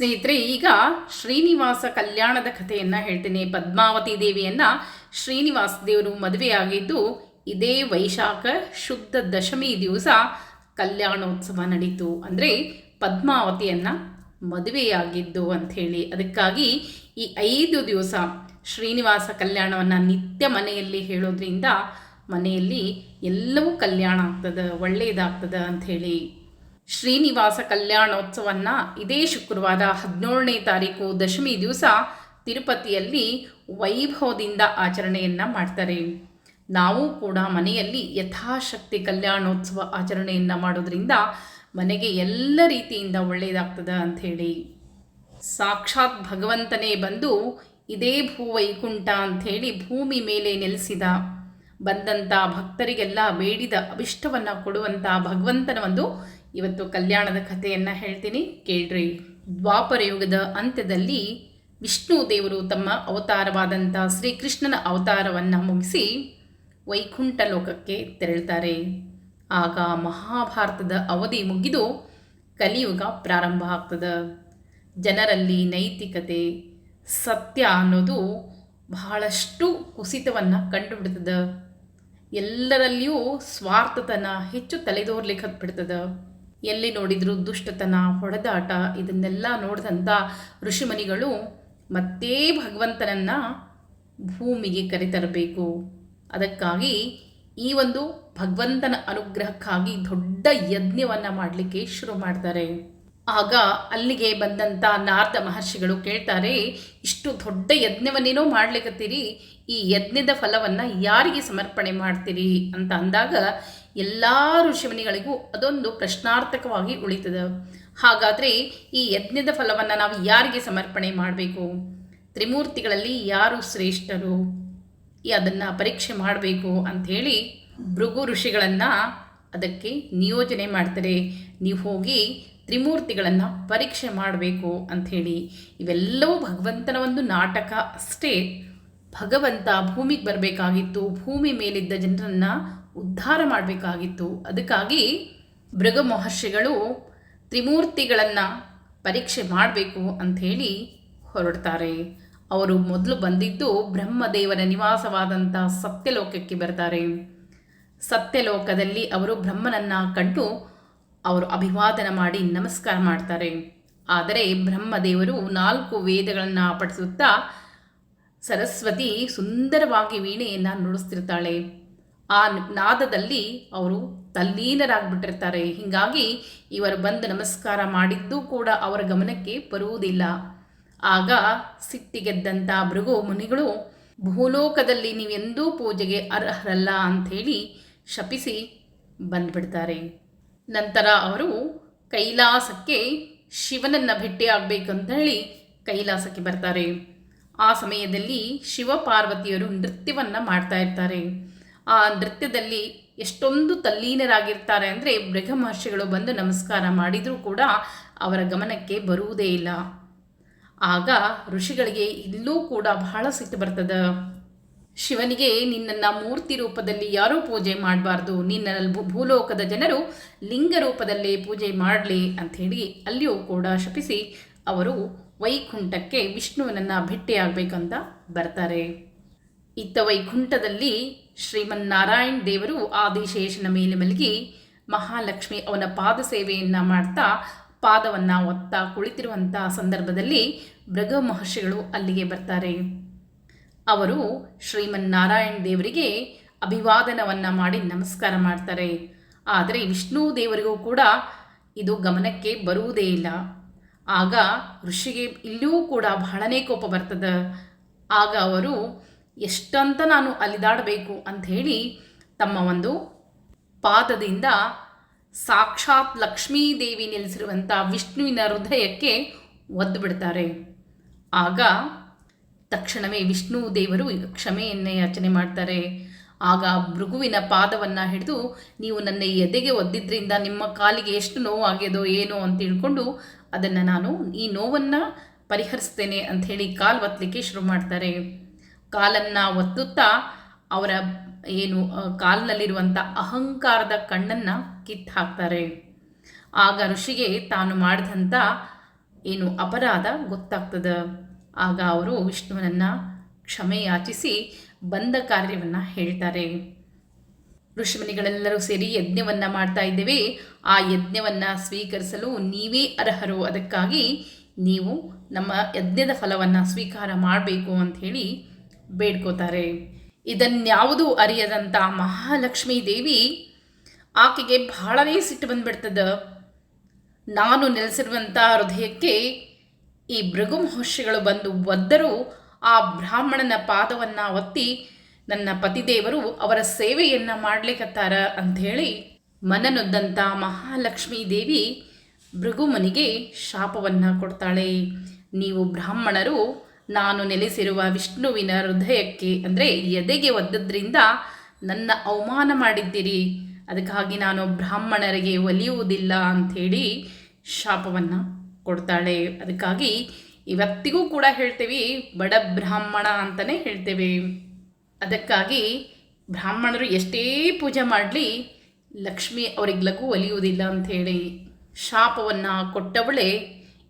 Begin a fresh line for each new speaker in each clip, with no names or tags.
ಸ್ನೇಹಿತರೆ, ಈಗ ಶ್ರೀನಿವಾಸ ಕಲ್ಯಾಣದ ಕಥೆಯನ್ನು ಹೇಳ್ತೇನೆ. ಪದ್ಮಾವತಿ ದೇವಿಯನ್ನು ಶ್ರೀನಿವಾಸ ದೇವರು ಮದುವೆಯಾಗಿದ್ದು ಇದೇ ವೈಶಾಖ ಶುದ್ಧ ದಶಮಿ ದಿವಸ ಕಲ್ಯಾಣೋತ್ಸವ ನಡೀತು. ಅಂದರೆ ಪದ್ಮಾವತಿಯನ್ನು ಮದುವೆಯಾಗಿದ್ದು ಅಂಥೇಳಿ. ಅದಕ್ಕಾಗಿ ಈ ಐದು ದಿವಸ ಶ್ರೀನಿವಾಸ ಕಲ್ಯಾಣವನ್ನು ನಿತ್ಯ ಮನೆಯಲ್ಲಿ ಹೇಳೋದ್ರಿಂದ ಮನೆಯಲ್ಲಿ ಎಲ್ಲವೂ ಕಲ್ಯಾಣ ಆಗ್ತದೆ ಒಳ್ಳೆಯದಾಗ್ತದೆ ಅಂಥೇಳಿ ಶ್ರೀನಿವಾಸ ಕಲ್ಯಾಣೋತ್ಸವನ್ನ ಇದೇ ಶುಕ್ರವಾರ ಹದಿನೇಳನೇ ತಾರೀಕು ದಶಮಿ ದಿವಸ ತಿರುಪತಿಯಲ್ಲಿ ವೈಭವದಿಂದ ಆಚರಣೆಯನ್ನು ಮಾಡ್ತಾರೆ. ನಾವು ಕೂಡ ಮನೆಯಲ್ಲಿ ಯಥಾಶಕ್ತಿ ಕಲ್ಯಾಣೋತ್ಸವ ಆಚರಣೆಯನ್ನು ಮಾಡೋದ್ರಿಂದ ಮನೆಗೆ ಎಲ್ಲ ರೀತಿಯಿಂದ ಒಳ್ಳೆಯದಾಗ್ತದೆ ಅಂಥೇಳಿ. ಸಾಕ್ಷಾತ್ ಭಗವಂತನೇ ಬಂದು ಇದೇ ಭೂ ಭೂವೈಕುಂಠ ಅಂಥೇಳಿ ಭೂಮಿ ಮೇಲೆ ನೆಲೆಸಿದ ಬಂದಂಥ ಭಕ್ತರಿಗೆಲ್ಲ ಬೇಡಿದ ಅಭಿಷ್ಟವನ್ನು ಕೊಡುವಂಥ ಭಗವಂತನ ಒಂದು ಇವತ್ತು ಕಲ್ಯಾಣದ ಕಥೆಯನ್ನು ಹೇಳ್ತೀನಿ. ಕೇಳ್ರಿ. ದ್ವಾಪರ ಯುಗದ ಅಂತ್ಯದಲ್ಲಿ ವಿಷ್ಣು ದೇವರು ತಮ್ಮ ಅವತಾರವಾದಂಥ ಶ್ರೀಕೃಷ್ಣನ ಅವತಾರವನ್ನು ಮುಗಿಸಿ ವೈಕುಂಠ ಲೋಕಕ್ಕೆ ತೆರಳುತ್ತಾರೆ ಆಗ ಮಹಾಭಾರತದ ಅವಧಿ ಮುಗಿದು ಕಲಿಯುಗ ಪ್ರಾರಂಭ ಆಗ್ತದೆ. ಜನರಲ್ಲಿ ನೈತಿಕತೆ, ಸತ್ಯ ಅನ್ನೋದು ಬಹಳಷ್ಟು ಕುಸಿತವನ್ನು ಕಂಡುಬಿಡ್ತದೆ. ಎಲ್ಲರಲ್ಲಿಯೂ ಸ್ವಾರ್ಥತನ ಹೆಚ್ಚು ತಲೆದೋರ್ಲಿಕ್ಕೆ ಬಿಡ್ತದೆ. ಎಲ್ಲಿ ನೋಡಿದರೂ ದುಷ್ಟತನ, ಹೊಡೆದಾಟ ಇದನ್ನೆಲ್ಲ ನೋಡಿದಂಥ ಋಷಿಮನಿಗಳು ಮತ್ತೆ ಭಗವಂತನನ್ನು ಭೂಮಿಗೆ ಕರೆತರಬೇಕು. ಅದಕ್ಕಾಗಿ ಈ ಒಂದು ಭಗವಂತನ ಅನುಗ್ರಹಕ್ಕಾಗಿ ದೊಡ್ಡ ಯಜ್ಞವನ್ನು ಮಾಡಲಿಕ್ಕೆ ಶುರು ಮಾಡ್ತಾರೆ. ಆಗ ಅಲ್ಲಿಗೆ ಬಂದಂಥ ನಾರ್ದ ಮಹರ್ಷಿಗಳು ಕೇಳ್ತಾರೆ, ಇಷ್ಟು ದೊಡ್ಡ ಯಜ್ಞವನ್ನೇನೋ ಮಾಡ್ಲಿಕ್ಕತ್ತೀರಿ ಈ ಯಜ್ಞದ ಫಲವನ್ನು ಯಾರಿಗೆ ಸಮರ್ಪಣೆ ಮಾಡ್ತೀರಿ ಅಂತ ಅಂದಾಗ ಎಲ್ಲ ಋಷಿಮುನಿಗಳಿಗೂ ಅದೊಂದು ಪ್ರಶ್ನಾರ್ಥಕವಾಗಿ ಉಳಿತದೆ. ಹಾಗಾದರೆ ಈ ಯಜ್ಞದ ಫಲವನ್ನು ನಾವು ಯಾರಿಗೆ ಸಮರ್ಪಣೆ ಮಾಡಬೇಕು? ತ್ರಿಮೂರ್ತಿಗಳಲ್ಲಿ ಯಾರು ಶ್ರೇಷ್ಠರು? ಅದನ್ನು ಪರೀಕ್ಷೆ ಮಾಡಬೇಕು ಅಂಥೇಳಿ ಭೃಗು ಋಷಿಗಳನ್ನು ಅದಕ್ಕೆ ನಿಯೋಜನೆ ಮಾಡ್ತಾರೆ. ನೀವು ಹೋಗಿ ತ್ರಿಮೂರ್ತಿಗಳನ್ನು ಪರೀಕ್ಷೆ ಮಾಡಬೇಕು ಅಂಥೇಳಿ ಇವೆಲ್ಲವೂ ಭಗವಂತನ ಒಂದು ನಾಟಕ ಅಷ್ಟೇ. ಭಗವಂತ ಭೂಮಿಗೆ ಬರಬೇಕಾಗಿತ್ತು. ಭೂಮಿ ಮೇಲಿದ್ದ ಜನರನ್ನು ಉದ್ಧಾರ ಮಾಡಬೇಕಾಗಿತ್ತು. ಅದಕ್ಕಾಗಿ ಭೃಗ ಮಹರ್ಷಿಗಳು ತ್ರಿಮೂರ್ತಿಗಳನ್ನು ಪರೀಕ್ಷೆ ಮಾಡಬೇಕು ಅಂಥೇಳಿ ಹೊರಡ್ತಾರೆ. ಅವರು ಮೊದಲು ಬಂದಿದ್ದು ಬ್ರಹ್ಮದೇವರ ನಿವಾಸವಾದಂಥ ಸತ್ಯಲೋಕಕ್ಕೆ ಬರ್ತಾರೆ. ಸತ್ಯಲೋಕದಲ್ಲಿ ಅವರು ಬ್ರಹ್ಮನನ್ನು ಕಂಡು ಅವರು ಅಭಿವಾದನ ಮಾಡಿ ನಮಸ್ಕಾರ ಮಾಡ್ತಾರೆ. ಆದರೆ ಬ್ರಹ್ಮದೇವರು ನಾಲ್ಕು ವೇದಗಳನ್ನು ಪಠಿಸುತ್ತಾ ಸರಸ್ವತಿ ಸುಂದರವಾಗಿ ವೀಣೆಯನ್ನು ನುಡಿಸ್ತಿರ್ತಾಳೆ. ಆ ನಾದದಲ್ಲಿ ಅವರು ತಲ್ಲೀನರಾಗ್ಬಿಟ್ಟಿರ್ತಾರೆ. ಹೀಗಾಗಿ ಇವರು ಬಂದು ನಮಸ್ಕಾರ ಮಾಡಿದ್ದೂ ಕೂಡ ಅವರ ಗಮನಕ್ಕೆ ಬರುವುದಿಲ್ಲ. ಆಗ ಸಿಟ್ಟಿಗೆದ್ದಂಥ ಭೃಗು ಮುನಿಗಳು, ಭೂಲೋಕದಲ್ಲಿ ನೀವೆಂದೂ ಪೂಜೆಗೆ ಅರ್ಹರಲ್ಲ ಅಂಥೇಳಿ ಶಪಿಸಿ ಬಂದ್ಬಿಡ್ತಾರೆ. ನಂತರ ಅವರು ಕೈಲಾಸಕ್ಕೆ ಶಿವನನ್ನು ಅಂತ ಹೇಳಿ ಕೈಲಾಸಕ್ಕೆ ಬರ್ತಾರೆ. ಆ ಸಮಯದಲ್ಲಿ ಶಿವ ಪಾರ್ವತಿಯರು ನೃತ್ಯವನ್ನು ಮಾಡ್ತಾ ಇರ್ತಾರೆ. ಆ ನೃತ್ಯದಲ್ಲಿ ಎಷ್ಟೊಂದು ತಲ್ಲೀನರಾಗಿರ್ತಾರೆ ಅಂದರೆ ಬೃಗ ಮಹರ್ಷಿಗಳು ಬಂದು ನಮಸ್ಕಾರ ಮಾಡಿದರೂ ಕೂಡ ಅವರ ಗಮನಕ್ಕೆ ಬರುವುದೇ ಇಲ್ಲ. ಆಗ ಋಷಿಗಳಿಗೆ ಇಲ್ಲೂ ಕೂಡ ಬಹಳ ಸಿಟ್ಟು ಬರ್ತದೆ. ಶಿವನಿಗೆ ನಿನ್ನನ್ನು ಮೂರ್ತಿ ರೂಪದಲ್ಲಿ ಯಾರೂ ಪೂಜೆ ಮಾಡಬಾರ್ದು. ನಿನ್ನ ಭೂಲೋಕದ ಜನರು ಲಿಂಗ ರೂಪದಲ್ಲೇ ಪೂಜೆ ಮಾಡಲಿ ಹೇಳಿ ಅಲ್ಲಿಯೂ ಕೂಡ ಶಪಿಸಿ ಅವರು ವೈಕುಂಠಕ್ಕೆ ವಿಷ್ಣುವನನ್ನು ಭೇಟಿಯಾಗಬೇಕಂತ ಬರ್ತಾರೆ. ಇತ್ತ ವೈಕುಂಠದಲ್ಲಿ ಶ್ರೀಮನ್ನಾರಾಯಣ ದೇವರು ಆದಿಶೇಷನ ಮೇಲೆ ಮಲಗಿ ಮಹಾಲಕ್ಷ್ಮಿ ಅವನ ಪಾದ ಸೇವೆಯನ್ನು ಮಾಡ್ತಾ ಪಾದವನ್ನು ಒತ್ತಾ ಕುಳಿತಿರುವಂಥ ಸಂದರ್ಭದಲ್ಲಿ ಮೃಗ ಮಹರ್ಷಿಗಳು ಅಲ್ಲಿಗೆ ಬರ್ತಾರೆ. ಅವರು ಶ್ರೀಮನ್ನಾರಾಯಣ ದೇವರಿಗೆ ಅಭಿವಾದನವನ್ನು ಮಾಡಿ ನಮಸ್ಕಾರ ಮಾಡ್ತಾರೆ. ಆದರೆ ವಿಷ್ಣು ದೇವರಿಗೂ ಕೂಡ ಇದು ಗಮನಕ್ಕೆ ಬರುವುದೇ ಇಲ್ಲ. ಆಗ ಋಷಿಗೆ ಇಲ್ಲಿಯೂ ಕೂಡ ಬಹಳನೇ ಕೋಪ ಬರ್ತದೆ. ಆಗ ಅವರು ಎಷ್ಟಂತ ನಾನು ಅಲಿದಾಡಬೇಕು ಅಂಥೇಳಿ ತಮ್ಮ ಒಂದು ಪಾದದಿಂದ ಸಾಕ್ಷಾತ್ ಲಕ್ಷ್ಮೀದೇವಿ ನೆಲೆಸಿರುವಂಥ ವಿಷ್ಣುವಿನ ಹೃದಯಕ್ಕೆ ಒದ್ದು ಬಿಡ್ತಾರೆ. ಆಗ ತಕ್ಷಣವೇ ವಿಷ್ಣು ದೇವರು ಕ್ಷಮೆಯನ್ನೇ ಯಾಚನೆ ಮಾಡ್ತಾರೆ. ಆಗ ಮೃಗುವಿನ ಪಾದವನ್ನು ಹಿಡಿದು ನೀವು ನನ್ನ ಎದೆಗೆ ಒದ್ದಿದ್ದರಿಂದ ನಿಮ್ಮ ಕಾಲಿಗೆ ಎಷ್ಟು ನೋವಾಗ್ಯದೋ ಏನೋ ಅಂತ ತಿಳ್ಕೊಂಡು ಅದನ್ನು ನಾನು ಈ ನೋವನ್ನು ಪರಿಹರಿಸ್ತೇನೆ ಅಂಥೇಳಿ ಕಾಲು ಒತ್ತಲಿಕ್ಕೆ ಶುರು ಮಾಡ್ತಾರೆ. ಕಾಲನ್ನು ಒತ್ತುತ್ತಾ ಅವರ ಏನು ಕಾಲಿನಲ್ಲಿರುವಂಥ ಅಹಂಕಾರದ ಕಣ್ಣನ್ನು ಕಿತ್ತು ಹಾಕ್ತಾರೆ ಆಗ ಋಷಿಗೆ ತಾನು ಮಾಡಿದಂಥ ಏನು ಅಪರಾಧ ಗೊತ್ತಾಗ್ತದೆ. ಆಗ ಅವರು ವಿಷ್ಣುವನನ್ನು ಕ್ಷಮೆ ಯಾಚಿಸಿ ಬಂದ ಕಾರ್ಯವನ್ನು ಹೇಳ್ತಾರೆ. ಋಷಿಮುನಿಗಳೆಲ್ಲರೂ ಸೇರಿ ಯಜ್ಞವನ್ನು ಮಾಡ್ತಾ ಇದ್ದೇವೆ. ಆ ಯಜ್ಞವನ್ನು ಸ್ವೀಕರಿಸಲು ನೀವೇ ಅರ್ಹರು. ಅದಕ್ಕಾಗಿ ನೀವು ನಮ್ಮ ಯಜ್ಞದ ಫಲವನ್ನು ಸ್ವೀಕಾರ ಮಾಡಬೇಕು ಅಂಥೇಳಿ ಬೇಡ್ಕೋತಾರೆ. ಇದನ್ಯಾವುದೂ ಅರಿಯದಂಥ ಮಹಾಲಕ್ಷ್ಮೀ ದೇವಿ ಆಕೆಗೆ ಬಹಳನೇ ಸಿಟ್ಟು ಬಂದ್ಬಿಡ್ತದ. ನಾನು ನೆಲೆಸಿರುವಂಥ ಹೃದಯಕ್ಕೆ ಈ ಭೃಗು ಮಹರ್ಷಿಗಳು ಬಂದು ಒದ್ದರೂ. ಆ ಬ್ರಾಹ್ಮಣನ ಪಾದವನ್ನು ಒತ್ತಿ ನನ್ನ ಪತಿದೇವರು ಅವರ ಸೇವೆಯನ್ನು ಮಾಡಲಿಕ್ಕತ್ತಾರ ಅಂಥೇಳಿ ಮನನೊದ್ದಂಥ ಮಹಾಲಕ್ಷ್ಮೀ ದೇವಿ ಭೃಗುಮನಿಗೆ ಶಾಪವನ್ನು ಕೊಡ್ತಾಳೆ. ನೀವು ಬ್ರಾಹ್ಮಣರು ನಾನು ನೆಲೆಸಿರುವ ವಿಷ್ಣುವಿನ ಹೃದಯಕ್ಕೆ, ಅಂದರೆ ಎದೆಗೆ ಒದ್ದದ್ರಿಂದ ನನ್ನ ಅವಮಾನ ಮಾಡಿದ್ದೀರಿ. ಅದಕ್ಕಾಗಿ ನಾನು ಬ್ರಾಹ್ಮಣರಿಗೆ ಒಲಿಯುವುದಿಲ್ಲ ಅಂಥೇಳಿ ಶಾಪವನ್ನು ಕೊಡ್ತಾಳೆ. ಅದಕ್ಕಾಗಿ ಇವತ್ತಿಗೂ ಕೂಡ ಹೇಳ್ತೇವೆ, ಬಡ ಬ್ರಾಹ್ಮಣ ಅಂತಲೇ ಹೇಳ್ತೇವೆ. ಅದಕ್ಕಾಗಿ ಬ್ರಾಹ್ಮಣರು ಎಷ್ಟೇ ಪೂಜೆ ಮಾಡಲಿ, ಲಕ್ಷ್ಮಿ ಅವರಿಗ್ಲಕ್ಕೂ ಲಘು ಒಲಿಯುವುದಿಲ್ಲ ಅಂಥೇಳಿ ಶಾಪವನ್ನು ಕೊಟ್ಟವಳೆ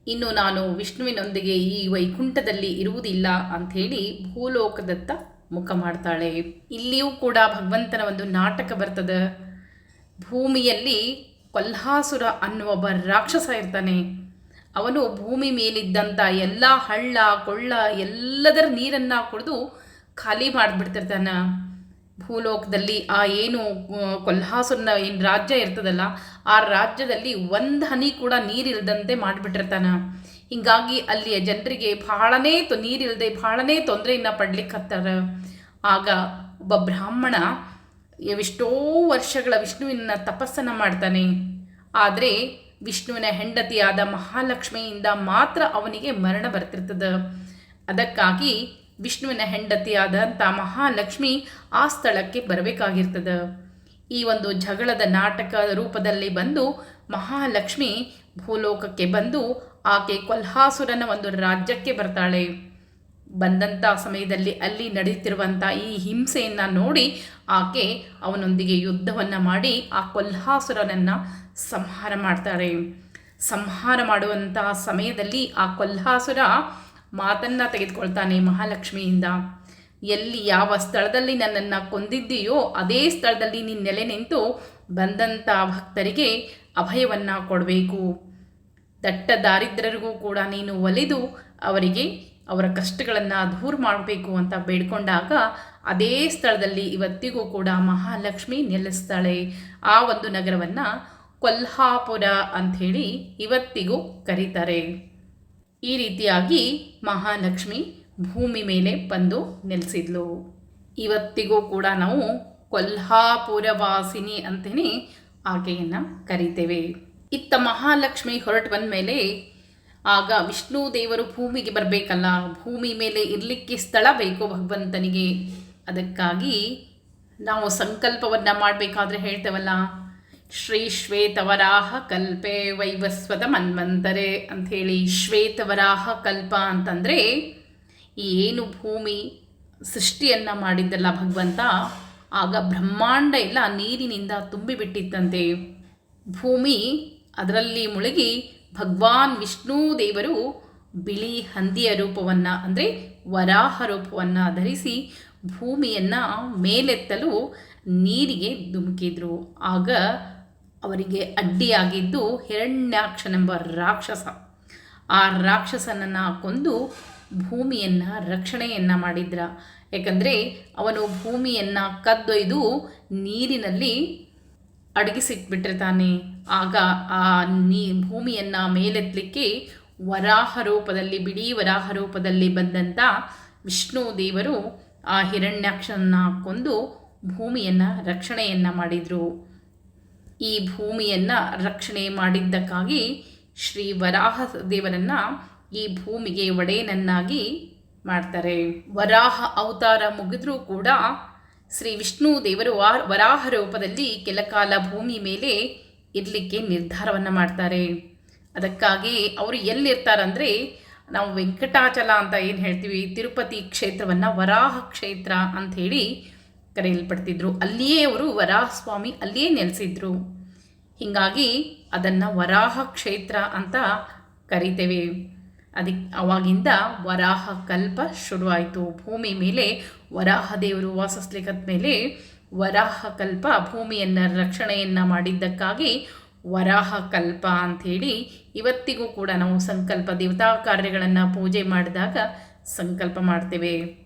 ಇನ್ನು ನಾನು ವಿಷ್ಣುವಿನೊಂದಿಗೆ ಈ ವೈಕುಂಠದಲ್ಲಿ ಇರುವುದಿಲ್ಲ ಅಂಥೇಳಿ ಭೂಲೋಕದತ್ತ ಮುಖ ಮಾಡ್ತಾಳೆ. ಇಲ್ಲಿಯೂ ಕೂಡ ಭಗವಂತನ ಒಂದು ನಾಟಕ ಬರ್ತದೆ. ಭೂಮಿಯಲ್ಲಿ ಕೊಲ್ಹಾಸುರ ಅನ್ನುವ ಒಬ್ಬ ರಾಕ್ಷಸ ಇರ್ತಾನೆ. ಅವನು ಭೂಮಿ ಮೇಲಿದ್ದಂಥ ಎಲ್ಲ ಹಳ್ಳ, ಕೊಳ್ಳ ಎಲ್ಲದರ ನೀರನ್ನು ಕುಡಿದು ಖಾಲಿ ಮಾಡಿಬಿಡ್ತಿರ್ತಾನೆ. ಭೂಲೋಕದಲ್ಲಿ ಆ ಏನು ಕೊಲ್ಹಾಸುರನ ಏನು ರಾಜ್ಯ ಇರ್ತದಲ್ಲ, ಆ ರಾಜ್ಯದಲ್ಲಿ ಒಂದು ಹನಿ ಕೂಡ ನೀರಿಲ್ದಂತೆ ಮಾಡಿಬಿಟ್ಟಿರ್ತಾನೆ. ಹೀಗಾಗಿ ಅಲ್ಲಿಯ ಜನರಿಗೆ ಬಹಳನೇ ತೊ ನೀರಿಲ್ಲದೆ ಬಹಳನೇ ತೊಂದರೆಯನ್ನು ಪಡ್ಲಿಕ್ಕತ್ತಾರ ಆಗ ಒಬ್ಬ ಬ್ರಾಹ್ಮಣ ಎಷ್ಟೋ ವರ್ಷಗಳ ವಿಷ್ಣುವಿನ ತಪಸ್ಸನ್ನು ಮಾಡ್ತಾನೆ. ಆದರೆ ವಿಷ್ಣುವಿನ ಹೆಂಡತಿಯಾದ ಮಹಾಲಕ್ಷ್ಮಿಯಿಂದ ಮಾತ್ರ ಅವನಿಗೆ ಮರಣ ಬರ್ತಿರ್ತದೆ. ಅದಕ್ಕಾಗಿ ವಿಷ್ಣುವಿನ ಹೆಂಡತಿಯಾದಂಥ ಮಹಾಲಕ್ಷ್ಮಿ ಆ ಸ್ಥಳಕ್ಕೆ ಬರಬೇಕಾಗಿರ್ತದೆ. ಈ ಒಂದು ಜಗಳದ ನಾಟಕ ರೂಪದಲ್ಲಿ ಬಂದು ಮಹಾಲಕ್ಷ್ಮಿ ಭೂಲೋಕಕ್ಕೆ ಬಂದು ಆಕೆ ಕೊಲ್ಹಾಸುರನ ಒಂದು ರಾಜ್ಯಕ್ಕೆ ಬರ್ತಾಳೆ. ಬಂದಂಥ ಸಮಯದಲ್ಲಿ ಅಲ್ಲಿ ನಡೆಯುತ್ತಿರುವಂಥ ಈ ಹಿಂಸೆಯನ್ನು ನೋಡಿ ಆಕೆ ಅವನೊಂದಿಗೆ ಯುದ್ಧವನ್ನು ಮಾಡಿ ಆ ಕೊಲ್ಹಾಸುರನನ್ನು ಸಂಹಾರ ಮಾಡ್ತಾರೆ. ಸಂಹಾರ ಮಾಡುವಂತಹ ಸಮಯದಲ್ಲಿ ಆ ಕೊಲ್ಹಾಸುರ ಮಾತನ್ನು ತೆಗೆದುಕೊಳ್ತಾನೆ ಮಹಾಲಕ್ಷ್ಮಿಯಿಂದ. ಎಲ್ಲಿ ಯಾವ ಸ್ಥಳದಲ್ಲಿ ನನ್ನನ್ನು ಕೊಂದಿದ್ದೀಯೋ ಅದೇ ಸ್ಥಳದಲ್ಲಿ ನೀನು ನೆಲೆ ನಿಂತು ಬಂದಂಥ ಭಕ್ತರಿಗೆ ಅಭಯವನ್ನು ಕೊಡಬೇಕು. ದಟ್ಟ ದಾರಿದ್ರರಿಗೂ ಕೂಡ ನೀನು ಒಲಿದು ಅವರಿಗೆ ಅವರ ಕಷ್ಟಗಳನ್ನು ದೂರ ಮಾಡಬೇಕು ಅಂತ ಬೇಡ್ಕೊಂಡಾಗ ಅದೇ ಸ್ಥಳದಲ್ಲಿ ಇವತ್ತಿಗೂ ಕೂಡ ಮಹಾಲಕ್ಷ್ಮಿ ನೆಲೆಸ್ತಾಳೆ. ಆ ಒಂದು ನಗರವನ್ನು ಕೊಲ್ಹಾಪುರ ಅಂಥೇಳಿ ಇವತ್ತಿಗೂ ಕರೀತಾರೆ. ಈ ರೀತಿಯಾಗಿ ಮಹಾಲಕ್ಷ್ಮಿ ಭೂಮಿ ಮೇಲೆ ಬಂದು ನೆಲೆಸಿದ್ಲು. ಇವತ್ತಿಗೂ ಕೂಡ ನಾವು ಕೊಲ್ಹಾಪುರವಾಸಿನಿ ಅಂತಲೇ ಆಕೆಯನ್ನು ಕರಿತೇವೆ. ಇತ್ತ ಮಹಾಲಕ್ಷ್ಮಿ ಹೊರಟು ಬಂದ ಮೇಲೆ ಆಗ ವಿಷ್ಣು ದೇವರು ಭೂಮಿಗೆ ಬರಬೇಕಲ್ಲ, ಭೂಮಿ ಮೇಲೆ ಇರಲಿಕ್ಕೆ ಸ್ಥಳ ಬೇಕು ಭಗವಂತನಿಗೆ. ಅದಕ್ಕಾಗಿ ನಾವು ಸಂಕಲ್ಪವನ್ನು ಮಾಡಬೇಕಾದ್ರೆ ಹೇಳ್ತೇವಲ್ಲ ಶ್ರೀ ಶ್ವೇತವರಾಹ ಕಲ್ಪೆ ವೈವಸ್ವದ ಮನ್ವಂತರೆ ಅಂಥೇಳಿ ಶ್ವೇತವರಾಹ ಕಲ್ಪ ಅಂತಂದರೆ ಏನು ಭೂಮಿ ಸೃಷ್ಟಿಯನ್ನು ಮಾಡಿದ್ದಲ್ಲ ಭಗವಂತ, ಆಗ ಬ್ರಹ್ಮಾಂಡ ಎಲ್ಲ ನೀರಿನಿಂದ ತುಂಬಿಬಿಟ್ಟಿತ್ತಂತೆ. ಭೂಮಿ ಅದರಲ್ಲಿ ಮುಳುಗಿ ಭಗವಾನ್ ವಿಷ್ಣು ದೇವರು ಬಿಳಿ ಹಂದಿಯ ರೂಪವನ್ನು ಅಂದರೆ ವರಾಹ ರೂಪವನ್ನು ಧರಿಸಿ ಭೂಮಿಯನ್ನು ಮೇಲೆತ್ತಲು ನೀರಿಗೆ ಧುಮುಕಿದ್ರು. ಆಗ ಅವರಿಗೆ ಅಡ್ಡಿಯಾಗಿದ್ದು ಹಿರಣ್ಯಾಕ್ಷನೆಂಬ ರಾಕ್ಷಸ. ಆ ರಾಕ್ಷಸನನ್ನು ಕೊಂದು ಭೂಮಿಯನ್ನು ರಕ್ಷಣೆಯನ್ನು ಮಾಡಿದ್ರ. ಯಾಕಂದರೆ ಅವನು ಭೂಮಿಯನ್ನು ಕದ್ದೊಯ್ದು ನೀರಿನಲ್ಲಿ ಅಡಗಿಸಿಟ್ಬಿಟ್ಟಿರ್ತಾನೆ. ಆಗ ಆ ನೀ ಭೂಮಿಯನ್ನು ಮೇಲೆತ್ತಲಿಕ್ಕೆ ವರಾಹ ರೂಪದಲ್ಲಿ ಬಿಡಿ ವರಾಹ ರೂಪದಲ್ಲಿ ಬಂದಂಥ ವಿಷ್ಣು ದೇವರು ಆ ಹಿರಣ್ಯಾಕ್ಷನನ್ನು ಕೊಂದು ಭೂಮಿಯನ್ನು ರಕ್ಷಣೆಯನ್ನು ಮಾಡಿದರು. ಈ ಭೂಮಿಯನ್ನು ರಕ್ಷಣೆ ಮಾಡಿದ್ದಕ್ಕಾಗಿ ಶ್ರೀ ವರಾಹ ದೇವರನ್ನು ಈ ಭೂಮಿಗೆ ಒಡೆಯನನ್ನಾಗಿ ಮಾಡ್ತಾರೆ. ವರಾಹ ಅವತಾರ ಮುಗಿದ್ರೂ ಕೂಡ ಶ್ರೀ ವಿಷ್ಣು ದೇವರು ವರಾಹ ರೂಪದಲ್ಲಿ ಕೆಲಕಾಲ ಭೂಮಿ ಮೇಲೆ ಇರಲಿಕ್ಕೆ ನಿರ್ಧಾರವನ್ನು ಮಾಡ್ತಾರೆ. ಅದಕ್ಕಾಗಿ ಅವರು ಎಲ್ಲಿರ್ತಾರಂದರೆ ನಾವು ವೆಂಕಟಾಚಲ ಅಂತ ಏನು ಹೇಳ್ತೀವಿ, ತಿರುಪತಿ ಕ್ಷೇತ್ರವನ್ನು ವರಾಹ ಕ್ಷೇತ್ರ ಅಂಥೇಳಿ ಕರೆಯಲ್ಪಡ್ತಿದ್ರು. ಅಲ್ಲಿಯೇ ಅವರು ವರಾಹಸ್ವಾಮಿ ಅಲ್ಲಿಯೇ ನೆಲೆಸಿದ್ರು. ಹೀಗಾಗಿ ಅದನ್ನು ವರಾಹ ಕ್ಷೇತ್ರ ಅಂತ ಕರಿತೇವೆ. ಅದಕ್ಕೆ ಅವಾಗಿಂದ ವರಾಹ ಕಲ್ಪ ಶುರುವಾಯಿತು. ಭೂಮಿ ಮೇಲೆ ವರಾಹ ದೇವರು ವಾಸಿಸ್ಲಿಕ್ಕದ ಮೇಲೆ ವರಾಹ ಕಲ್ಪ ಭೂಮಿಯನ್ನು ರಕ್ಷಣೆಯನ್ನು ಮಾಡಿದ್ದಕ್ಕಾಗಿ ವರಾಹ ಕಲ್ಪ ಅಂಥೇಳಿ ಇವತ್ತಿಗೂ ಕೂಡ ನಾವು ಸಂಕಲ್ಪ ದೇವತಾ ಕಾರ್ಯಗಳನ್ನು ಪೂಜೆ ಮಾಡಿದಾಗ ಸಂಕಲ್ಪ ಮಾಡ್ತೇವೆ.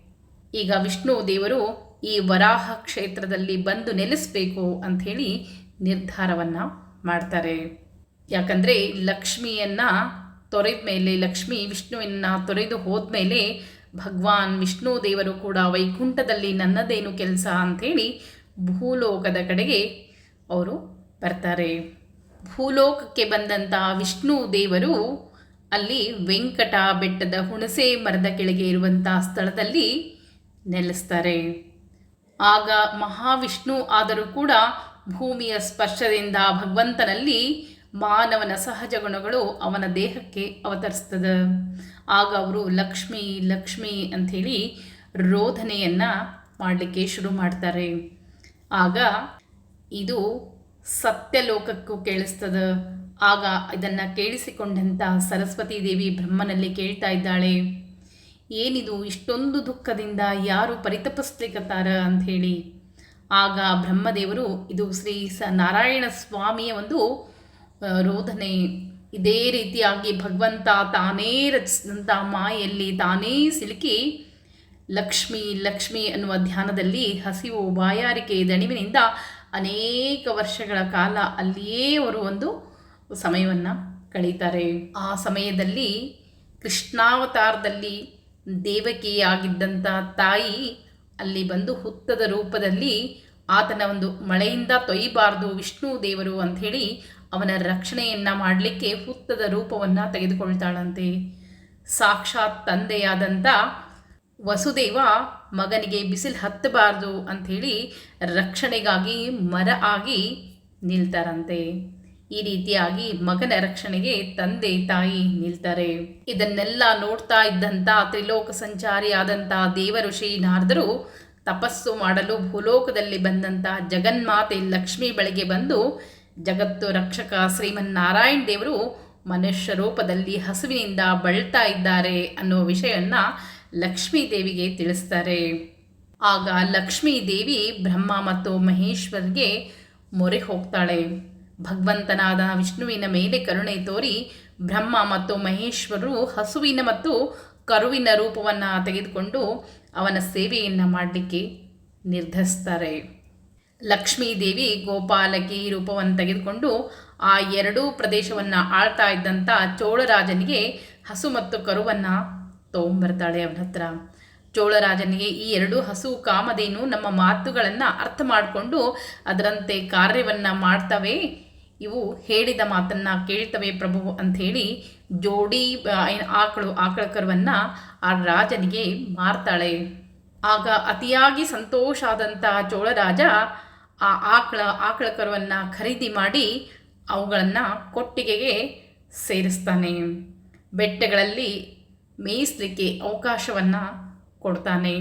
ಈಗ ವಿಷ್ಣು ದೇವರು ಈ ವರಾಹ ಕ್ಷೇತ್ರದಲ್ಲಿ ಬಂದು ನೆಲೆಸಬೇಕು ಅಂಥೇಳಿ ನಿರ್ಧಾರವನ್ನು ಮಾಡ್ತಾರೆ. ಯಾಕಂದರೆ ಲಕ್ಷ್ಮಿಯನ್ನು ತೊರೆದ ಮೇಲೆ, ಲಕ್ಷ್ಮಿ ವಿಷ್ಣುವನ್ನು ತೊರೆದು ಹೋದ್ಮೇಲೆ ಭಗವಾನ್ ವಿಷ್ಣು ದೇವರು ಕೂಡ ವೈಕುಂಠದಲ್ಲಿ ನನ್ನದೇನು ಕೆಲಸ ಅಂಥೇಳಿ ಭೂಲೋಕದ ಕಡೆಗೆ ಅವರು ಬರ್ತಾರೆ. ಭೂಲೋಕಕ್ಕೆ ಬಂದಂಥ ವಿಷ್ಣು ದೇವರು ಅಲ್ಲಿ ವೆಂಕಟ ಬೆಟ್ಟದ ಹುಣಸೆ ಮರದ ಕೆಳಗೆ ಇರುವಂಥ ಸ್ಥಳದಲ್ಲಿ ನೆಲೆಸ್ತಾರೆ. ಆಗ ಮಹಾವಿಷ್ಣು ಆದರೂ ಕೂಡ ಭೂಮಿಯ ಸ್ಪರ್ಶದಿಂದ ಭಗವಂತನಲ್ಲಿ ಮಾನವನ ಸಹಜ ಗುಣಗಳು ಅವನ ದೇಹಕ್ಕೆ ಅವತರಿಸ್ತದೆ. ಆಗ ಅವರು ಲಕ್ಷ್ಮಿ ಲಕ್ಷ್ಮಿ ಅಂಥೇಳಿ ರೋಧನೆಯನ್ನು ಮಾಡಲಿಕ್ಕೆ ಶುರು ಮಾಡ್ತಾರೆ. ಆಗ ಇದು ಸತ್ಯಲೋಕಕ್ಕೂ ಕೇಳಿಸ್ತದೆ. ಆಗ ಇದನ್ನು ಕೇಳಿಸಿಕೊಂಡಂಥ ಸರಸ್ವತಿ ದೇವಿ ಬ್ರಹ್ಮನಲ್ಲಿ ಕೇಳ್ತಾ ಇದ್ದಾಳೆ. ಏನಿದು ಇಷ್ಟೊಂದು ದುಃಖದಿಂದ ಯಾರು ಪರಿತಪಿಸ್ಲಿಕ್ಕತ್ತಾರ ಅಂಥೇಳಿ ಆಗ ಬ್ರಹ್ಮದೇವರು, ಇದು ಶ್ರೀ ಸ ನಾರಾಯಣ ಸ್ವಾಮಿಯ ಒಂದು ರೋಧನೆ. ಇದೇ ರೀತಿಯಾಗಿ ಭಗವಂತ ತಾನೇ ರಚಿಸಿದಂಥ ಮಾಯಲ್ಲಿ ತಾನೇ ಸಿಲುಕಿ, ಲಕ್ಷ್ಮಿ ಲಕ್ಷ್ಮಿ ಅನ್ನುವ ಧ್ಯಾನದಲ್ಲಿ ಹಸಿವು ಬಾಯಾರಿಕೆ ದಣಿವಿನಿಂದ ಅನೇಕ ವರ್ಷಗಳ ಕಾಲ ಅಲ್ಲಿಯೇ ಅವರು ಒಂದು ಸಮಯವನ್ನು ಕಳೀತಾರೆ. ಆ ಸಮಯದಲ್ಲಿ ಕೃಷ್ಣಾವತಾರದಲ್ಲಿ ದೇವಕಿಯಾಗಿದ್ದಂಥ ತಾಯಿ ಅಲ್ಲಿ ಬಂದು ಹುತ್ತದ ರೂಪದಲ್ಲಿ ಆತನ ಒಂದು ಮಳೆಯಿಂದ ತೊಯ್ಯಬಾರ್ದು ವಿಷ್ಣು ದೇವರು ಅಂಥೇಳಿ ಅವನ ರಕ್ಷಣೆಯನ್ನು ಮಾಡಲಿಕ್ಕೆ ಹುತ್ತದ ರೂಪವನ್ನು ತೆಗೆದುಕೊಳ್ತಾಳಂತೆ. ಸಾಕ್ಷಾತ್ ತಂದೆಯಾದಂಥ ವಸುದೇವ ಮಗನಿಗೆ ಬಿಸಿಲು ಹತ್ತಬಾರ್ದು ಅಂಥೇಳಿ ರಕ್ಷಣೆಗಾಗಿ ಮರ ಆಗಿ ನಿಲ್ತಾರಂತೆ. ಈ ರೀತಿಯಾಗಿ ಮಗನ ರಕ್ಷಣೆಗೆ ತಂದೆ ತಾಯಿ ನಿಲ್ತಾರೆ. ಇದನ್ನೆಲ್ಲ ನೋಡ್ತಾ ಇದ್ದಂಥ ತ್ರಿಲೋಕ ಸಂಚಾರಿಯಾದಂಥ ದೇವಋಷಿ ನಾರದರು ತಪಸ್ಸು ಮಾಡಲು ಭೂಲೋಕದಲ್ಲಿ ಬಂದಂತಹ ಜಗನ್ಮಾತೆ ಲಕ್ಷ್ಮಿ ಬಳಿಗೆ ಬಂದು ಜಗತ್ತು ರಕ್ಷಕ ಶ್ರೀಮನ್ನಾರಾಯಣ ದೇವರು ಮನುಷ್ಯ ರೂಪದಲ್ಲಿ ಹಸುವಿನಿಂದ ಬಳ್ತಾ ಇದ್ದಾರೆ ಅನ್ನೋ ವಿಷಯವನ್ನು ಲಕ್ಷ್ಮೀ ದೇವಿಗೆ ತಿಳಿಸ್ತಾರೆ. ಆಗ ಲಕ್ಷ್ಮೀ ದೇವಿ ಬ್ರಹ್ಮ ಮತ್ತು ಮಹೇಶ್ವರ್ಗೆ ಮೊರೆ ಹೋಗ್ತಾಳೆ. ಭಗವಂತನಾದ ವಿಷ್ಣುವಿನ ಮೇಲೆ ಕರುಣೆ ತೋರಿ ಬ್ರಹ್ಮ ಮತ್ತು ಮಹೇಶ್ವರರು ಹಸುವಿನ ಮತ್ತು ಕರುವಿನ ರೂಪವನ್ನು ತೆಗೆದುಕೊಂಡು ಅವನ ಸೇವೆಯನ್ನು ಮಾಡಲಿಕ್ಕೆ ನಿರ್ಧರಿಸ್ತಾರೆ. ಲಕ್ಷ್ಮೀದೇವಿ ಗೋಪಾಲಕಿ ರೂಪವನ್ನು ತೆಗೆದುಕೊಂಡು ಆ ಎರಡೂ ಪ್ರದೇಶವನ್ನು ಆಳ್ತಾ ಇದ್ದಂಥ ಚೋಳರಾಜನಿಗೆ ಹಸು ಮತ್ತು ಕರುವನ್ನು ತೊಗೊಂಬರ್ತಾಳೆ ಅವನ ಹತ್ರ. ಚೋಳರಾಜನಿಗೆ ಈ ಎರಡು ಹಸು ಕಾಮಧೇನು ನಮ್ಮ ಮಾತುಗಳನ್ನು ಅರ್ಥ ಮಾಡಿಕೊಂಡು ಅದರಂತೆ ಕಾರ್ಯವನ್ನು ಮಾಡ್ತವೆ. ಇವು ಹೇಳಿದ ಮಾತನ್ನು ಕೇಳ್ತವೆ ಪ್ರಭು ಅಂಥೇಳಿ ಜೋಡಿ ಆಕಳು ಆಕಳ ಕರುವನ್ನು ಆ ರಾಜನಿಗೆ ಮಾರ್ತಾಳೆ. ಆಗ ಅತಿಯಾಗಿ ಸಂತೋಷ ಆದಂತಹ ಚೋಳರಾಜ ಆ ಆಕಳ ಆಕಳ ಕರುವನ್ನು ಖರೀದಿ ಮಾಡಿ ಅವುಗಳನ್ನು ಕೊಟ್ಟಿಗೆಗೆ ಸೇರಿಸ್ತಾನೆ. ಬೆಟ್ಟಗಳಲ್ಲಿ ಮೇಯಿಸಲಿಕ್ಕೆ ಅವಕಾಶವನ್ನು ಕೊಡ್ತಾನೆ.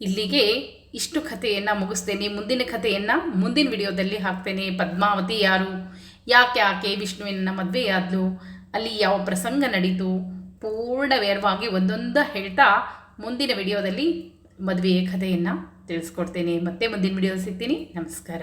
ಇಲ್ಲಿಗೆ ಇಷ್ಟು ಕಥೆಯನ್ನು ಮುಗಿಸ್ತೇನೆ. ಮುಂದಿನ ಕಥೆಯನ್ನು ಮುಂದಿನ ವಿಡಿಯೋದಲ್ಲಿ ಹಾಕ್ತೇನೆ. ಪದ್ಮಾವತಿ ಯಾರು? ಯಾಕೆ ಆಕೆ ವಿಷ್ಣುವಿನ ಮದುವೆಯಾದ್ಲು? ಅಲ್ಲಿ ಯಾವ ಪ್ರಸಂಗ ನಡೀತು? ಪೂರ್ಣವೇರವಾಗಿ ಒಂದೊಂದು ಹೇಳ್ತಾ ಮುಂದಿನ ವಿಡಿಯೋದಲ್ಲಿ ಮದುವೆಯ ಕಥೆಯನ್ನು ತಿಳಿಸ್ಕೊಡ್ತೇನೆ. ಮತ್ತೆ ಮುಂದಿನ ವಿಡಿಯೋ ಸಿಗ್ತೀನಿ. ನಮಸ್ಕಾರ.